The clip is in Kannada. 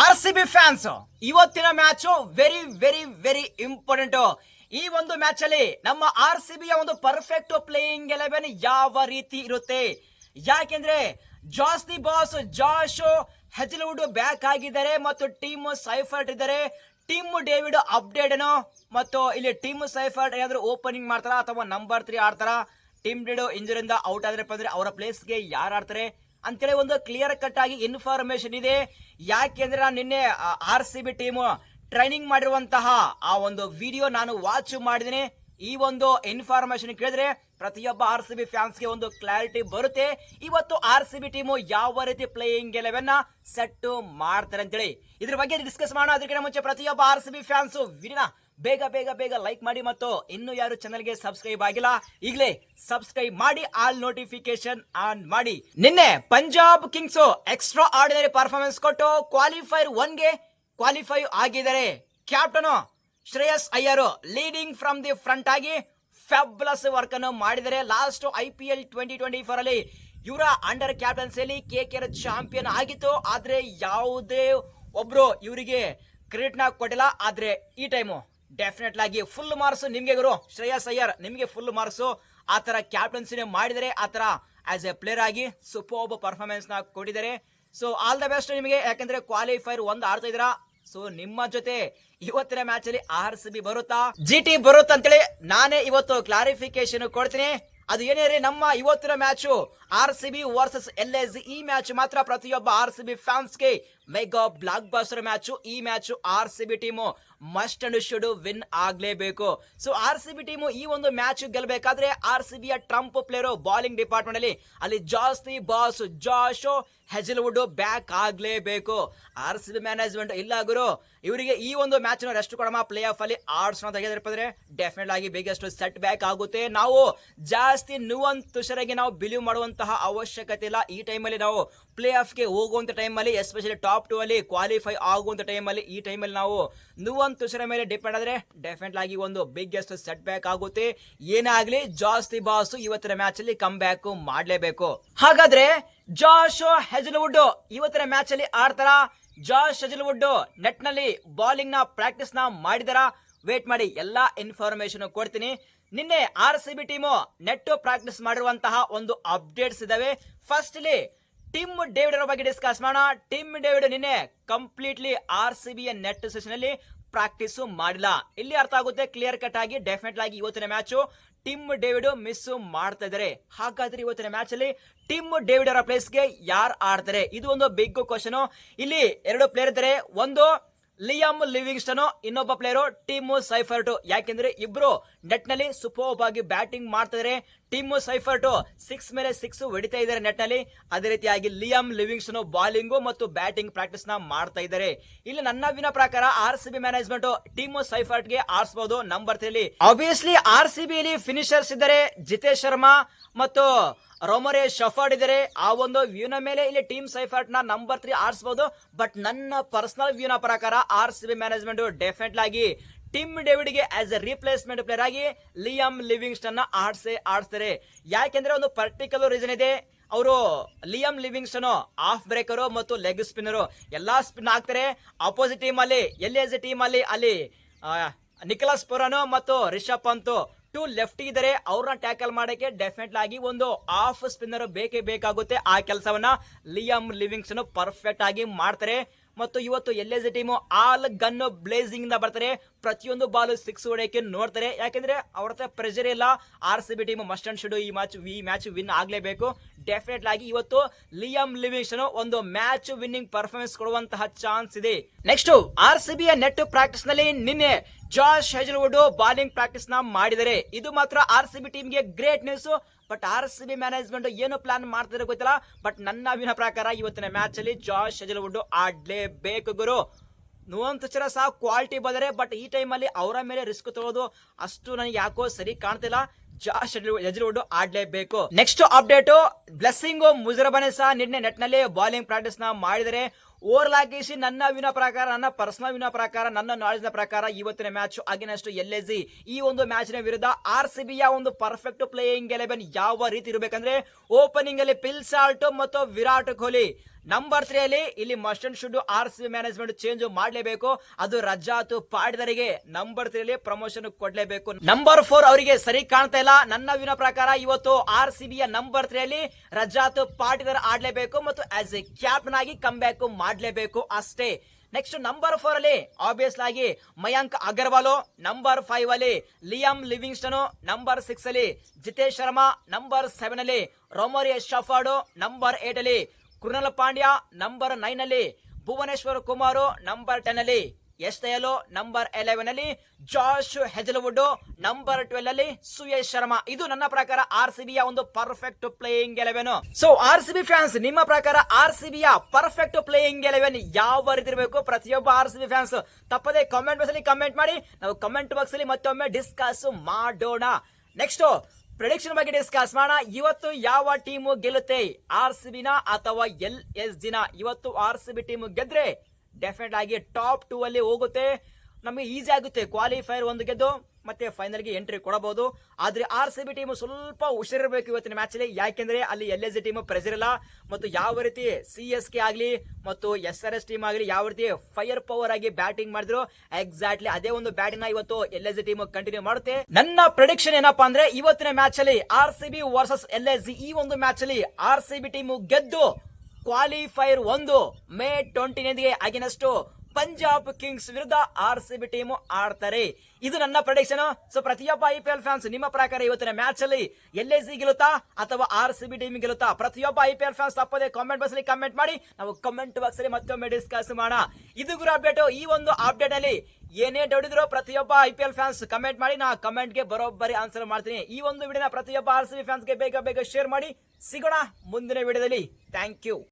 ಆರ್ ಸಿ ಬಿ ಫ್ಯಾನ್ಸ್ ಇವತ್ತಿನ match very very very important ಈ ಒಂದು ಮ್ಯಾಚ್ ಅಲ್ಲಿ ನಮ್ಮ ಆರ್ ಸಿ ಬಿಯ ಒಂದು ಪರ್ಫೆಕ್ಟ್ ಪ್ಲೇಯಿಂಗ್ ಎಲೆವೆನ್ ಯಾವ ರೀತಿ ಇರುತ್ತೆ? ಯಾಕೆಂದ್ರೆ ಜಾಸ್ತಿ ಬಾಸ್ ಜಾಶ್ ಹೆಜಲ್ವುಡ್ ಬ್ಯಾಕ್ ಆಗಿದ್ದಾರೆ ಮತ್ತು ಟೀಮ್ ಸೈಫರ್ಟ್ ಇದ್ದಾರೆ. ಟೀಮ್ ಡೇವಿಡ್ ಅಪ್ಡೇಟ್ ಏನೋ ಮತ್ತು ಇಲ್ಲಿ ಟೀಮ್ ಸೈಫರ್ಟ್ ಏನಾದರೂ ಓಪನಿಂಗ್ ಮಾಡ್ತಾರಾ ಅಥವಾ ನಂಬರ್ ತ್ರೀ ಆಡ್ತಾರಾ? ಟೀಮ್ ಡೇಡು ಇಂಜುರಿಯಿಂದ ಔಟ್ ಆದ್ರಪ್ಪ ಅಂದ್ರೆ ಅವರ ಪ್ಲೇಸ್ಗೆ ಯಾರು ಆಡ್ತಾರೆ? ಅಂತೇಳಿ ಒಂದು ಕ್ಲಿಯರ್ ಕಟ್ ಆಗಿ ಇನ್ಫಾರ್ಮೇಶನ್ ಇದೆ. ಯಾಕೆಂದ್ರೆ ನಾನು ನಿನ್ನೆ R C B team training ಮಾಡಿರುವಂತಹ ಆ ಒಂದು ವಿಡಿಯೋ ನಾನು ವಾಚ್ ಮಾಡಿದ್ದೀನಿ. ಈ ಒಂದು ಇನ್ಫಾರ್ಮೇಶನ್ ಕೇಳಿದ್ರೆ ಪ್ರತಿಯೊಬ್ಬ ಆರ್ ಸಿ ಬಿ ಫ್ಯಾನ್ಸ್ಗೆ ಒಂದು ಕ್ಲಾರಿಟಿ ಬರುತ್ತೆ. ಇವತ್ತು ಆರ್ ಸಿ ಬಿ ಟೀಮು ಯಾವ ರೀತಿ ಪ್ಲೇಯಿಂಗ್ ಎಲೆವೆನ್ ಸೆಟ್ ಮಾಡ್ತಾರೆ ಅಂತೇಳಿ. ಇದ್ರ ಬಗ್ಗೆ ಡಿಸ್ಕಸ್ ಮಾಡೋಣ ಅದಕ್ಕಿಂತ ಮುಂಚೆ ಪ್ರತಿಯೊಬ್ಬ ಆರ್ ಸಿ ಬಿ ಫ್ಯಾನ್ಸ್ ವಿಡಿಯೋನ ಬೇಗ ಬೇಗ ಬೇಗ ಲೈಕ್ ಮಾಡಿ ಮತ್ತು ಇನ್ನು ಯಾರು ಚಾನಲ್ಗೆ ಸಬ್ಸ್ಕ್ರೈಬ್ ಆಗಿಲ್ಲ, ಈಗಲೇ ಸಬ್ಸ್ಕ್ರೈಬ್ ಮಾಡಿ ಆಲ್ ನೋಟಿಫಿಕೇಶನ್ ಆನ್ ಮಾಡಿ. ನಿನ್ನೆ Punjab kings extraordinary performance ಕೊಟ್ಟು ಕ್ವಾಲಿಫೈರ್ ಒನ್ಗೆ ಕ್ವಾಲಿಫೈ ಆಗಿದ್ದಾರೆ. Captain Shreyas Iyer leading from the front ಆಗಿ ಫ್ಯಾಬ್ಲಸ್ ವರ್ಕ್ ಅನ್ನು ಮಾಡಿದರೆ last I P L twenty twenty four ಅಲ್ಲಿ ಇವರ ಅಂಡರ್ ಕ್ಯಾಪ್ಟನ್ಸಿಯಲ್ಲಿ ಕೆ ಕೆ ಚಾಂಪಿಯನ್ ಆಗಿತ್ತು. ಆದ್ರೆ ಯಾವುದೇ ಒಬ್ರು ಇವರಿಗೆ ಕ್ರೆಡಿಟ್ನ ಕೊಟ್ಟಿಲ್ಲ. ಆದ್ರೆ ಈ ಟೈಮು ಡೆಫಿನೆಟ್ ಆಗಿ ಫುಲ್ ಮಾರ್ಕ್ಸ್ ನಿಮ್ಗೆ ಗುರು. ಶ್ರೇಯಸ್ ಅಯ್ಯರ್, ನಿಮ್ಗೆ ಫುಲ್ ಮಾರ್ಕ್ಸ್ ಆ ತರ ಕ್ಯಾಪ್ಟನ್ಸಿನೇ ಮಾಡಿದರೆ ಆ ತರ ಆಸ್ ಎ ಪ್ಲೇಯರ್ ಆಗಿ ಸೂಪರ್ನ ಕೊಟ್ಟಿದ್ದಾರೆ. ಸೊ ಆಲ್ ದ ಬೆಸ್ಟ್ ನಿಮಗೆ. ಯಾಕಂದ್ರೆ ಕ್ವಾಲಿಫೈರ್ ಒಂದು ಆಡ್ತಾ ಇದ್ದೀರಾ. ಸೊ ನಿಮ್ಮ ಜೊತೆ ಇವತ್ತಿನ ಮ್ಯಾಚ್ ಅಲ್ಲಿ ಆರ್ ಸಿ ಬಿ ಬರುತ್ತಾ? ಜಿ ಟಿ ಬರುತ್ತಾ ಅಂತೇಳಿ ನಾನೇ ಇವತ್ತು ಕ್ಲಾರಿಫಿಕೇಶನ್ ಕೊಡ್ತೀನಿ. ಅದು ಏನೇ ರೀ ನಮ್ಮ ಇವತ್ತಿನ match R C B versus L S ಈ ಮ್ಯಾಚ್ ಮಾತ್ರ ಪ್ರತಿಯೊಬ್ಬ ಆರ್ ಸಿ ಬಿ ಫ್ಯಾನ್ಸ್ಗೆ ಮೆಗಾ ಬ್ಲಾಕ್ ಬಾಸ್ಟರ್ ಮ್ಯಾಚು ಈ match R C B team must and should win ಆಗಲೇಬೇಕು. So R C B team ಈ ಒಂದು ಮ್ಯಾಚ್ ಗೆಲ್ಲಬೇಕಾದ್ರೆ ಆರ್ ಸಿ ಬಿಯ ಟ್ರಂಪ್ ಪ್ಲೇಯರು ಬಾಲಿಂಗ್ ಡಿಪಾರ್ಟ್ಮೆಂಟ್ ಅಲ್ಲಿ ಅಲ್ಲಿ ಜಾಸ್ತಿ ಬಾಸ್ ಜಾಶ್ ಹೆಜಲ್ವುಡ್ ಬ್ಯಾಕ್ ಆಗಲೇಬೇಕು. ಆರ್ ಸಿ ಬಿ ಮ್ಯಾನೇಜ್ಮೆಂಟ್ ಇಲ್ಲ ಗುರು, ಇವರಿಗೆ ಈ ಒಂದು ಮ್ಯಾಚ್ ರೆಸ್ಟ್ ಕೊಡಮ ಪ್ಲೇ ಆಫ್ ಅಲ್ಲಿ ಆಡ್ಸ್ ತೆಗೆದ್ರಪ್ಪ ಅಂದ್ರೆ ಡೆಫಿನೆಟ್ ಆಗಿ ಬಿಗ್ಗೆಸ್ಟ್ ಸೆಟ್ ಬ್ಯಾಕ್ ಆಗುತ್ತೆ. ನಾವು ಜಾಸ್ತಿ ನುವನ್ ತುಷರಾಗಿ ನಾವು ಬಿಲೀವ್ ಮಾಡುವಂತಹ ಅವಶ್ಯಕತೆ ಇಲ್ಲ. ಈ ಟೈಮಲ್ಲಿ ನಾವು ಪ್ಲೇ ಆಫ್ಗೆ ಹೋಗುವಂಥ ಟೈಮಲ್ಲಿ ಎಸ್ಪೆಷಲಿ ಟಾಪ್ ಟೂ ಅಲ್ಲಿ ಕ್ವಾಲಿಫೈ ಆಗುವಂಥ ಟೈಮಲ್ಲಿ ಈ ಟೈಮಲ್ಲಿ ನಾವು ನುವನ್ ತುಷರ ಮೇಲೆ ಡಿಪೆಂಡ್ ಆದರೆ ಡೆಫಿನೆಟ್ ಆಗಿ ಒಂದು ಬಿಗ್ಗೆಸ್ಟ್ ಸೆಟ್ ಬ್ಯಾಕ್ ಆಗುತ್ತೆ. ಏನೇ ಆಗಲಿ, ಜಾಸ್ತಿ ಬಾಸು ಇವತ್ತಿನ ಮ್ಯಾಚ್ ಅಲ್ಲಿ ಕಮ್ ಬ್ಯಾಕ್ ಮಾಡಲೇಬೇಕು. ಹಾಗಾದ್ರೆ ಜಾಶ್ ಹೆಜಲ್ವುಡ್ ಇವತ್ತಿನ ಮ್ಯಾಚ್ ಅಲ್ಲಿ ಆಡ್ತಾರ? ಜಾಶ್ ಹೆಜಲ್ವುಡ್ ನೆಟ್ನಲ್ಲಿ ಬಾಲಿಂಗ್ನ ಪ್ರಾಕ್ಟೀಸ್ನ ಮಾಡಿದಾರ? ವೇಟ್ ಮಾಡಿ, ಎಲ್ಲಾ ಇನ್ಫಾರ್ಮೇಶನ್ ಕೊಡ್ತೀನಿ. ನಿನ್ನೆ R C B team net practice ಮಾಡಿರುವಂತಹ ಒಂದು ಅಪ್ಡೇಟ್ಸ್ ಇದಾವೆ. ಫಸ್ಟ್ಲಿ ಟಿಮ್ ಡೇವಿಡ್ ಅವರ ಬಗ್ಗೆ ಡಿಸ್ಕಸ್ ಮಾಡೋಣ. ಟಿಮ್ ಡೇವಿಡ್ ನಿನ್ನೆ completely R C B net session ಅಲ್ಲಿ ಪ್ರಾಕ್ಟೀಸ್ ಮಾಡಿಲ್ಲ. ಇಲ್ಲಿ ಅರ್ಥ ಆಗುತ್ತೆ ಕ್ಲಿಯರ್ ಕಟ್ ಆಗಿ ಡೆಫಿನೆಟ್ ಆಗಿ ಇವತ್ತಿನ ಮ್ಯಾಚ್ ಟಿಮ್ ಡೇವಿಡ್ ಮಿಸ್ ಮಾಡ್ತಾ ಇದ್ದಾರೆ. ಹಾಗಾದ್ರೆ ಇವತ್ತಿನ ಮ್ಯಾಚ್ ಅಲ್ಲಿ ಟಿಮ್ ಡೇವಿಡ್ ಅವರ ಪ್ಲೇಸ್ಗೆ ಯಾರು ಆಡ್ತಾರೆ? ಇದು ಒಂದು ಬಿಗ್ ಕ್ವಶನ್ ಇಲ್ಲಿ ಎರಡು ಪ್ಲೇಯರ್ ಇದ್ದಾರೆ. ಒಂದು ಲಿಯಮ್ ಲಿವಿಂಗ್ಸ್ಟನ್, ಇನ್ನೊಬ್ಬ ಪ್ಲೇಯರು ಟೀಮು ಸೈಫರ್ಟ್. ಯಾಕೆಂದ್ರೆ ಇಬ್ರು ನೆಟ್ನಲ್ಲಿ ಸೂಪರ್ ಆಗಿ ಬ್ಯಾಟಿಂಗ್ ಮಾಡ್ತಿದ್ದಾರೆ ಟೀಮು ಸೈಫರ್ಟ್ ಸಿಕ್ಸ್ ಮೇಲೆ ಸಿಕ್ಸ್ ಹೊಡಿತಾ ಇದ್ದಾರೆ ನೆಟ್ನಲ್ಲಿ ಅದೇ ರೀತಿಯಾಗಿ ಲಿಯಮ್ ಲಿವಿಂಗ್ಸ್ಟನ್ ಬಾಲಿಂಗು ಮತ್ತು ಬ್ಯಾಟಿಂಗ್ ಪ್ರಾಕ್ಟೀಸ್ನ ಮಾಡ್ತಾ ಇದ್ದಾರೆ ಇಲ್ಲಿ ನನ್ನ ವಿನ ಪ್ರಕಾರ R C B management Tim ಸೈಫರ್ಟ್ಗೆ ಆರಿಸಬಹುದು ನಂಬರ್ ತ್ರೀಲಿ ಆಬ್ವಿಯಸ್ಲಿ ಆರ್ ಸಿ ಬಿ ಅಲ್ಲಿ ಫಿನಿಶರ್ಸ್ ಇದ್ದಾರೆ. ಜಿತೇಶ್ ಶರ್ಮಾ ಮತ್ತು ರೋಮರೆ ಶಫರ್ಡ್ ಇದ್ದಾರೆ ಆ ಒಂದು ವ್ಯೂನ ಮೇಲೆ ಇಲ್ಲಿ ಟೀಮ್ ಸೈಫರ್ಟ್ನ ನಂಬರ್ ತ್ರೀ ಆರಿಸಬಹುದು ಬಟ್ ನನ್ನ ಪರ್ಸನಲ್ ವ್ಯೂನ ಪ್ರಕಾರ R C B management definite ಆಗಿ ಟಿಮ್ ಡೇವಿಡ್ಗೆ ಆಸ್ ಎ ರಿಪ್ಲೇಸ್ಮೆಂಟ್ ಪ್ಲೇಯರ್ ಆಗಿ ಲಿಯಮ್ನ ಆಡ್ಸೇ, ಆಡಿಸ್ತಾರೆ. ಯಾಕೆಂದ್ರೆ ಒಂದು ಪರ್ಟಿಕ್ಯುಲರ್ ರೀಸನ್ ಇದೆ. ಅವರು ಲಿಯಮ್ ಲಿವಿಂಗ್ಸ್ಟನ್ ಆಫ್ ಬ್ರೇಕರು ಮತ್ತು ಲೆಗ್ ಸ್ಪಿನ್ನರು ಎಲ್ಲಾ ಸ್ಪಿನ್ ಹಾಕ್ತಾರೆ ಅಪೋಸಿಟ್ ಟೀಮ್ ಅಲ್ಲಿ ಎಲ್ ಎಸ್ ಟೀಮ್ ಅಲ್ಲಿ ಅಲ್ಲಿ ನಿಖಲಸ್ ಪುರನು ಮತ್ತು ರಿಷಬ್ ಪಂತ್ ಟು ಲೆಫ್ಟ್ ಇದ್ದರೆ ಅವ್ರನ್ನ ಟ್ಯಾಕಲ್ ಮಾಡಕ್ಕೆ ಡೆಫಿನೆಟ್ ಆಗಿ ಒಂದು ಆಫ್ ಸ್ಪಿನ್ನರ್ ಬೇಕೇ ಬೇಕಾಗುತ್ತೆ ಆ ಕೆಲಸವನ್ನ. ಲಿಯಮ್ ಲಿವಿಂಗ್ಸನ್ ಪರ್ಫೆಕ್ಟ್ ಆಗಿ ಮಾಡ್ತಾರೆ. ಮತ್ತು ಇವತ್ತು L S team all gun blazing ಇಂದ ಬರ್ತಾರೆ. ಪ್ರತಿಯೊಂದು ಬಾಲ್ ಸಿಕ್ಸ್ ಹೊಡೆಯಕ್ಕೆ ನೋಡ್ತಾರೆ. ಯಾಕೆಂದ್ರೆ ಅವ್ರ ಹತ್ರ ಪ್ರೆಷರ್ ಇಲ್ಲ. R C B team must and should ಈ ಮ್ಯಾಚ್ ಈ ಮ್ಯಾಚ್ ವಿನ್ ಆಗಲೇಬೇಕು. ಡೆಫಿನೆಟ್ ಆಗಿ ಇವತ್ತು ಲಿಯಮ್ ಲಿವಿಂಗ್ಸ್ನು ಒಂದು ಮ್ಯಾಚ್ ವಿನ್ನಿಂಗ್ ಪರ್ಫಾರ್ಮೆನ್ಸ್ ಕೊಡುವಂತಹ ಚಾನ್ಸ್ ಇದೆ. ನೆಕ್ಸ್ಟ್ ಆರ್ ಸಿ ಬಿಯ ನೆಟ್ ಪ್ರಾಕ್ಟೀಸ್ನಲ್ಲಿ ನಿನ್ನೆ ಜಾಶ್ ಹೆಜಲ್ವುಡ್ ಬಾಲಿಂಗ್ ಪ್ರಾಕ್ಟೀಸ್ನ ಮಾಡಿದರೆ ಇದು ಮಾತ್ರ ಆರ್ ಸಿ ಬಿ ಟೀಮ್ಗೆ great news but R C B management ಏನು ಪ್ಲಾನ್ ಮಾಡ್ತಿದ್ರೆ ಗೊತ್ತಿಲ್ಲ. ಬಟ್ ನನ್ನ ಅವಿನ ಪ್ರಕಾರ ಇವತ್ತಿನ ಮ್ಯಾಚ್ ಅಲ್ಲಿ ಜಾಶ್ ಹೆಜಲ್ವುಡ್ ಆಡ್ಲೇಬೇಕು ಗುರು. ನೂವಂತ ಚರ ಸಹ ಕ್ವಾಲಿಟಿ ಬಂದರೆ ಬಟ್ ಈ ಟೈಮಲ್ಲಿ ಅವರ ಮೇಲೆ ರಿಸ್ಕ್ ತಗೋದು ಅಷ್ಟು ನನಗೆ ಯಾಕೋ ಸರಿ ಕಾಣ್ತಿಲ್ಲ. ಜಾಶ್ ಹೆಜಲ್ವುಡ್ ಆಡ್ಲೇಬೇಕು. ನೆಕ್ಸ್ಟ್ ಅಪ್ಡೇಟ್ ಬ್ಲೆಸ್ಸಿಂಗ್ ಮುಜರಬನೆ ಸಹ. ನಿನ್ನೆ ನೆಟ್ನಲ್ಲಿ ಬಾಲಿಂಗ್ ಪ್ರಾಕ್ಟೀಸ್ನ ಮಾಡಿದರೆ ಓವರ್ ಆಗಿಸಿ ನನ್ನ ವಿನ ಪ್ರಕಾರ, ನನ್ನ ಪರ್ಸನಲ್ ವಿನ ಪ್ರಕಾರ, ನನ್ನ ನಾಲೆಜ್ನ ಪ್ರಕಾರ ಇವತ್ತಿನ ಮ್ಯಾಚ್ ಅಗೇನೆಸ್ಟ್ ಎಲ್ ಎಸ್ ಈ ಒಂದು ಮ್ಯಾಚ್ನ ವಿರುದ್ಧ ಆರ್ ಸಿ ಬಿಯ ಒಂದು ಪರ್ಫೆಕ್ಟ್ ಪ್ಲೇಯಿಂಗ್ ಎಲೆವೆನ್ ಯಾವ ರೀತಿ ಇರಬೇಕಂದ್ರೆ ಓಪನಿಂಗ್ ಅಲ್ಲಿ ಪಿಲ್ ಸಾಲ್ಟ್ ಮತ್ತು ವಿರಾಟ್ ಕೊಹ್ಲಿ. ನಂಬರ್ ತ್ರೀ ಅಲ್ಲಿ ಇಲ್ಲಿ must and should R C management change ಮಾಡಲೇಬೇಕು. ಅದು ರಜಾತು ಪಾಡಿದರಿಗೆ ನಂಬರ್ ತ್ರೀ ಅಲ್ಲಿ ಪ್ರಮೋಷನ್ ಕೊಡಲೇಬೇಕು. ನಂಬರ್ ಫೋರ್ ಅವರಿಗೆ ಸರಿ ಕಾಣ್ತಾ ಇಲ್ಲ. ನನ್ನ ವಿನ ಪ್ರಕಾರ ಇವತ್ತು ಆರ್ ಸಿ ಬಿಯ ನಂಬರ್ ತ್ರೀ ಅಲ್ಲಿ ರಜಾತ್ ಪಾಟಿದರ್ ಆಡ್ಲೇಬೇಕು ಮತ್ತು ಆಸ್ ಎ ಕ್ಯಾಪ್ಟನ್ ಆಗಿ ಕಮ್ ಬ್ಯಾಕ್ ಮಾಡ್ಲೇಬೇಕು ಅಷ್ಟೇ. ನೆಕ್ಸ್ಟ್ ನಂಬರ್ ಫೋರ್ ಅಲ್ಲಿ ಆಬ್ವಿಯಸ್ ಆಗಿ ಮಯಾಂಕ್ ಅಗರ್ವಾಲ್ ನಂಬರ್ ಫೈವ್ ಅಲ್ಲಿ ಲಿಯಮ್ ಲಿವಿಂಗ್ಸ್ಟನ್ ನಂಬರ್ ಸಿಕ್ಸ್ ಅಲ್ಲಿ ಜಿತೇಶ್ ಶರ್ಮಾ ನಂಬರ್ ಸೆವೆನ್ ಅಲ್ಲಿ ರೊಮೋರಿ ಶಫಾರ್ಡ್ ನಂಬರ್ ಏಟ್ ಅಲ್ಲಿ ಕೃಣಲ್ ಪಾಂಡ್ಯ ನಂಬರ್ ನೈನ್ ಅಲ್ಲಿ ಭುವನೇಶ್ವರ್ ಕುಮಾರ್ ನಂಬರ್ ಟೆನ್ ಅಲ್ಲಿ ಎಸ್ ದಯಾಲು ನಂಬರ್ ಎಲೆವೆನ್ ಅಲ್ಲಿ ಜಾಶ್ ಹೆಜಲ್ವುಡ್ ನಂಬರ್ ಟ್ವೆಲ್ ಅಲ್ಲಿ ಸುಯೇಶ್ ಶರ್ಮಾ. ಇದು ನನ್ನ ಪ್ರಕಾರ ಆರ್ ಸಿ ಬಿಯ ಒಂದು perfect playing eleven so R C B fans ನಿಮ್ಮ ಪ್ರಕಾರ ಆರ್ ಸಿ ಬಿಯ ಪರ್ಫೆಕ್ಟ್ ಪ್ಲೇಯಿಂಗ್ ಎಲೆವೆನ್ ಯಾವ ರೀತಿ ಇರಬೇಕು? ಪ್ರತಿಯೊಬ್ಬ ಆರ್ ಸಿ ಬಿ ಫ್ಯಾನ್ಸ್ ತಪ್ಪದೆ ಕಾಮೆಂಟ್ ಬಾಕ್ಸ್ ಅಲ್ಲಿ ಕಮೆಂಟ್ ಮಾಡಿ. ನಾವು ಕಮೆಂಟ್ ಬಾಕ್ಸ್ ಅಲ್ಲಿ ಮತ್ತೊಮ್ಮೆ ಡಿಸ್ಕಸ್ ಮಾಡೋಣ. ನೆಕ್ಸ್ಟ್ ಪ್ರಿಡಿಕ್ಷನ್ ಬಗ್ಗೆ ಡಿಸ್ಕಸ್ ಮಾಡೋಣ. ಇವತ್ತು ಯಾವ ಟೀಮು ಗೆಲ್ಲುತ್ತೆ? ಆರ್ ಸಿ ಬಿನ ಅಥವಾ ಎಲ್ ಎಸ್ ಜಿನ? ಇವತ್ತು ಆರ್ ಸಿ ಬಿ ಟೀಮ್ ಗೆದ್ರೆ ಡೆಫಿನೆಟ್ ಆಗಿ ಟಾಪ್ ಟೂ ಅಲ್ಲಿ ಹೋಗುತ್ತೆ. ನಮಗೆ ಈಸಿ ಆಗುತ್ತೆ ಕ್ವಾಲಿಫೈರ್ ಒಂದು ಗೆದ್ದು, ಮತ್ತೆ ಫೈನಲ್ಗೆ ಎಂಟ್ರಿ ಕೊಡಬಹುದು. ಆದ್ರೆ ಆರ್ ಸಿ ಬಿ ಟೀಮ್ ಸ್ವಲ್ಪ ಹುಷಾರಿರಬೇಕು ಇವತ್ತಿನ ಮ್ಯಾಚ್ ಅಲ್ಲಿ. ಯಾಕೆಂದ್ರೆ ಅಲ್ಲಿ ಎಲ್ ಎಸ್ ಟೀಮ್ ಪ್ರೆಸರ್ ಇಲ್ಲ. ಮತ್ತು ಯಾವ ರೀತಿ ಸಿ ಎಸ್ ಕೆ ಆಗಲಿ, ಮತ್ತು ಎಸ್ ಆರ್ ಎಸ್ ಟೀಮ್ ಆಗಲಿ, ಯಾವ ರೀತಿ ಫೈರ್ ಪವರ್ ಆಗಿ ಬ್ಯಾಟಿಂಗ್ ಮಾಡಿದ್ರು ಎಕ್ಸಾಕ್ಟ್ಲಿ ಅದೇ ಒಂದು ಬ್ಯಾಟಿಂಗ್ ಇವತ್ತು ಎಲ್ ಎಸ್ ಟೀಮ್ ಕಂಟಿನ್ಯೂ ಮಾಡುತ್ತೆ. ನನ್ನ ಪ್ರೆಡಿಕ್ಷನ್ ಏನಪ್ಪಾ ಅಂದ್ರೆ, ಇವತ್ತಿನ ಮ್ಯಾಚ್ ಅಲ್ಲಿ R C B versus L S ಈ ಒಂದು ಮ್ಯಾಚ್ ಅಲ್ಲಿ ಆರ್ ಸಿ ಬಿ ಟೀಮ್ ಗೆದ್ದು ಕ್ವಾಲಿಫೈರ್ ಒಂದು ಮೇ ಟ್ವೆಂಟಿ ಆಗಿನಷ್ಟು ಪಂಜಾಬ್ ಕಿಂಗ್ಸ್ ವಿರುದ್ಧ ಆರ್ ಸಿ ಬಿ ಟೀಮ್ ಆಡ್ತಾರೆ. ಇದು ನನ್ನ ಪ್ರೊಡಿಕ್ಷನ್ ಸೊ ಪ್ರತಿಯೊಬ್ಬ ಐ ಪಿ ಎಲ್ ಫ್ಯಾನ್ಸ್ ನಿಮ್ಮ ಪ್ರಕಾರ ಇವತ್ತಿನ ಮ್ಯಾಚ್ ಅಲ್ಲಿ ಎಲ್ ಎಸ್ ಸಿ ಗೆಲ್ಲುತ್ತಾ ಅಥವಾ ಆರ್ ಸಿ ಬಿ ಟೀಮ್ ಗೆಲ್ಲುತ್ತಾ? ಪ್ರತಿಯೊಬ್ಬ ಐ ಪಿ ಎಲ್ ಫ್ಯಾನ್ಸ್ ತಪ್ಪದೆ ಕಾಮೆಂಟ್ ಬಾಕ್ಸ್ ಅಲ್ಲಿ ಕಮೆಂಟ್ ಮಾಡಿ. ನಾವು ಕಮೆಂಟ್ ಬಾಕ್ಸ್ ಅಲ್ಲಿ ಮತ್ತೊಮ್ಮೆ ಡಿಸ್ಕಸ್ ಮಾಡೋಣ. ಇದು ಗುರು ಅಪ್ಡೇಟ್ ಈ ಒಂದು ಅಪ್ಡೇಟ್ ಅಲ್ಲಿ ಏನೇ ಡೌಟ್ ಪ್ರತಿಯೊಬ್ಬ I P L fans comment ಮಾಡಿ. ನಾ ಕಮೆಂಟ್ಗೆ ಬರೋಬ್ಬರಿ ಆನ್ಸರ್ ಮಾಡ್ತೀನಿ. ಈ ಒಂದು ವಿಡಿಯೋನ ಪ್ರತಿಯೊಬ್ಬ ಆರ್ ಸಿ ಬಿ ಫ್ಯಾನ್ಸ್ಗೆ ಬೇಗ ಬೇಗ ಶೇರ್ ಮಾಡಿ. ಸಿಗೋಣ ಮುಂದಿನ ವಿಡಿಯೋದಲ್ಲಿ. Thank you